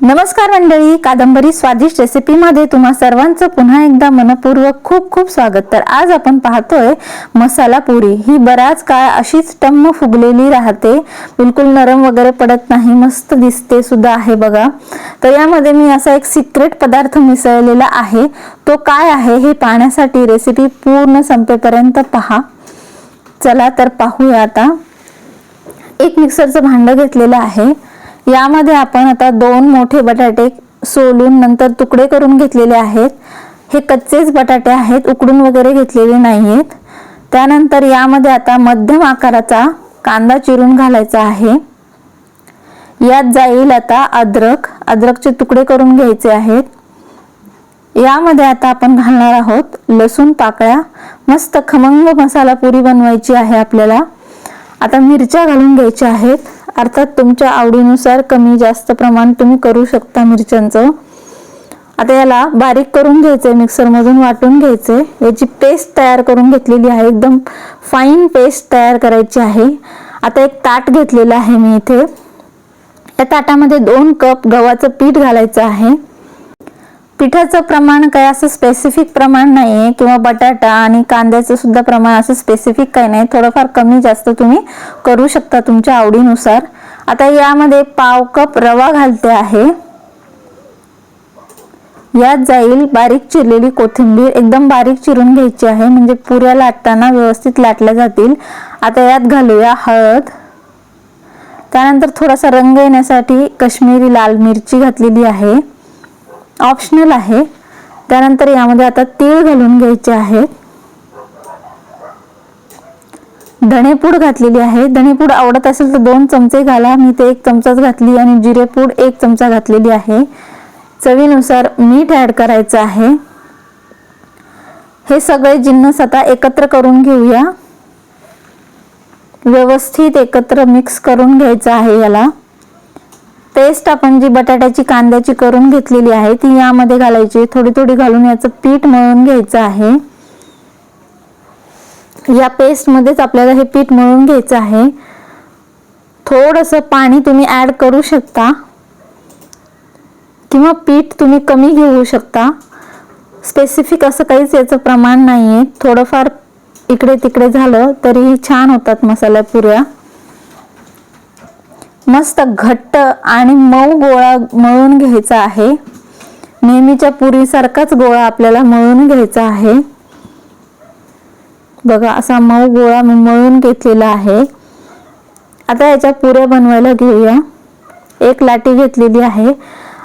नमस्कार मंडळी कादंबरी स्वादिष्ट रेसिपीमध्ये तुम्हा सर्वांचं पुन्हा एकदा मनपूर्वक खूप खूप स्वागत. तर आज आपण पाहतोय मसाला पुरी. ही बराच काळ अशीच टम्म फुगलेली राहते. बिलकुल नरम वगैरे पडत नाही मस्त दिसते सुद्धा आहे बघा. तर यामध्ये मी असा एक सिक्रेट पदार्थ मिसळलेला आहे. तो काय आहे हे पाहण्यासाठी रेसिपी पूर्ण संपेपर्यंत पहा. चला तर पाहूया आता. एक मिक्सरचं भांडं घेतलेलं आहे. यामध्ये आपण आता दोन मोठे बटाटे सोलून नंतर तुकडे करून घेतलेले आहेत. हे कच्चेच बटाटे आहेत उकडून वगैरे घेतलेले नाही आहेत त्यानंतर यामध्ये आता मध्यम आकाराचा कांदा चिरून घालायचा आहे. यात जाईल आता अद्रक. अद्रकचे तुकडे करून घ्यायचे आहेत. यामध्ये आता आपण घालणार आहोत लसूण पाकळ्या. मस्त खमंग मसाला पुरी बनवायची आहे आपल्याला. आता मिरच्या घालून घ्यायच्या आहेत. अर्थात तुमच्या आवडीनुसार कमी जास्त प्रमाण तुम्ही करू शकता मिरच्यांचं. आता याला बारीक करून घ्यायचंय मिक्सरमधून वाटून घ्यायचंय. याची पेस्ट तयार करून घेतलेली आहे. एकदम फाईन पेस्ट तयार करायची आहे. आता एक ताट घेतलेलं आहे मी इथे. या ताटामध्ये दोन कप गव्हाचं पीठ घालायचं आहे. पिठाचं प्रमाण काय असं स्पेसिफिक प्रमाण नाही आहे किंवा बटाटा आणि कांद्याचं सुद्धा प्रमाण असं स्पेसिफिक काही नाही. थोडंफार कमी जास्त तुम्ही करू शकता तुमच्या आवडीनुसार. आता यामध्ये पाव कप रवा घालते आहे. यात जाईल बारीक चिरलेली कोथिंबीर एकदम बारीक चिरून घ्यायची आहे म्हणजे पुऱ्या लाटताना व्यवस्थित लाटल्या जातील. आता यात घालूया हळद. त्यानंतर थोडासा रंग येण्यासाठी कश्मीरी लाल मिरची घातलेली आहे. ऑप्शनल आहे. त्यानंतर यामध्ये आता तीळ घालून घ्यायचे आहेत धणेपूड घातलेली आहे. धणेपूड आवडत असेल तर दोन चमचे घाला. मी ते एक चमचाच घातली आणि जिरेपूड एक चमचा घातलेली आहे. चवीनुसार मीठ ॲड करायचं आहे. हे सगळे जिन्नस आता एकत्र करून घेऊया. व्यवस्थित एकत्र मिक्स करून घ्यायचं आहे याला. पेस्ट आपण जी बटाट्याची कांद्याची करून घेतलेली आहे ती यामध्ये घालायची. थोडी थोडी घालून याचं पीठ मळून घ्यायचं आहे. या पेस्टमध्येच आपल्याला हे पीठ मळून घ्यायचं आहे. थोडंसं पाणी तुम्ही ॲड करू शकता. किंवा पीठ तुम्ही कमी घेऊ शकता. स्पेसिफिक असं काहीच याचं प्रमाण नाही आहे थोडंफार इकडे तिकडे झालं तरीही छान होतात मसाला पुऱ्या. मस्त घट्ट आणि मऊ गोळा मळून घ्यायचा आहे. नेहमीच्या पुरीसारखाच गोळा आपल्याला मळून घ्यायचा आहे. बघा असा मऊ गोळा मी मळून घेतलेला आहे. आता याच्या पुऱ्या बनवायला घेऊया. एक लाटी घेतलेली आहे.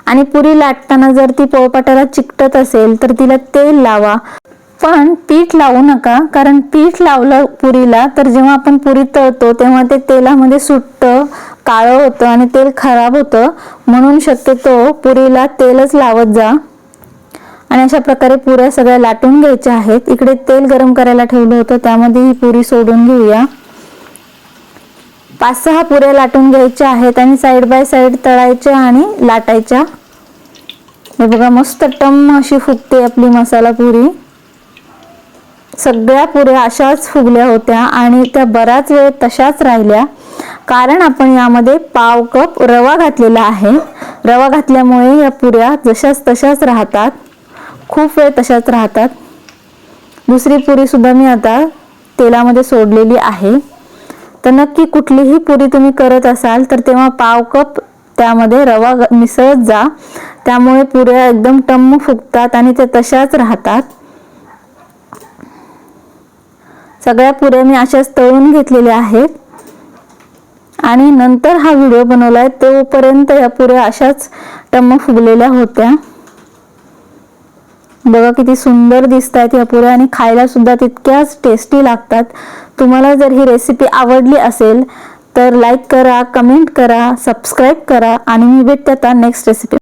आणि पुरी लाटताना जर ती पोळपाटाला चिकटत असेल तर तिला तेल लावा. पण पीठ लावू नका कारण पीठ लावलं पुरीला तर जेव्हा आपण पुरी तळतो तेव्हा ते तेलामध्ये सुटतं काळं होतं आणि तेल खराब होतं. म्हणून शक्यतो पुरीला तेलच लावत जा. आणि अशा प्रकारे पुऱ्या सगळ्या लाटून घ्यायच्या आहेत. इकडे तेल गरम करायला ठेवलं होतं त्यामध्ये ही पुरी सोडून घेऊया. पाच सहा पुऱ्या लाटून घ्यायच्या आहेत आणि साईड बाय साईड तळायच्या आणि लाटायच्या. हे बघा मस्त टम अशी फुगते आपली मसाला पुरी. सगळ्या पुऱ्या अशाच फुगल्या होत्या आणि त्या बराच वेळ तशाच राहिल्या. कारण आपण यामध्ये पाव कप रवा घातलेला आहे. रवा घातल्यामुळे या पुऱ्या जशाच तशाच राहतात. खूप वेळ तशाच राहतात. दुसरी पुरी सुद्धा मी आता तेलामध्ये सोडलेली आहे. तर नक्की कुठलीही पुरी तुम्ही करत असाल तर तेव्हा पाव कप त्यामध्ये रवा मिसळत जा. त्यामुळे पुऱ्या एकदम टम्म फुगतात आणि ते तशाच राहतात. सगळ्या पुऱ्या मी अशाच तळून घेतलेल्या आहेत. आणि नंतर हा व्हिडिओ बनवलाय तोपर्यंत या पुऱ्या अशाच टम्म फुगलेल्या होत्या. बघा किती सुंदर दिसत आहेत या पुऱ्या आणि खायला सुद्धा तितक्याच टेस्टी लागतात. तुम्हाला जर ही रेसिपी आवडली असेल तर लाईक करा कमेंट करा सबस्क्राईब करा आणि मी भेटते आता नेक्स्ट रेसिपी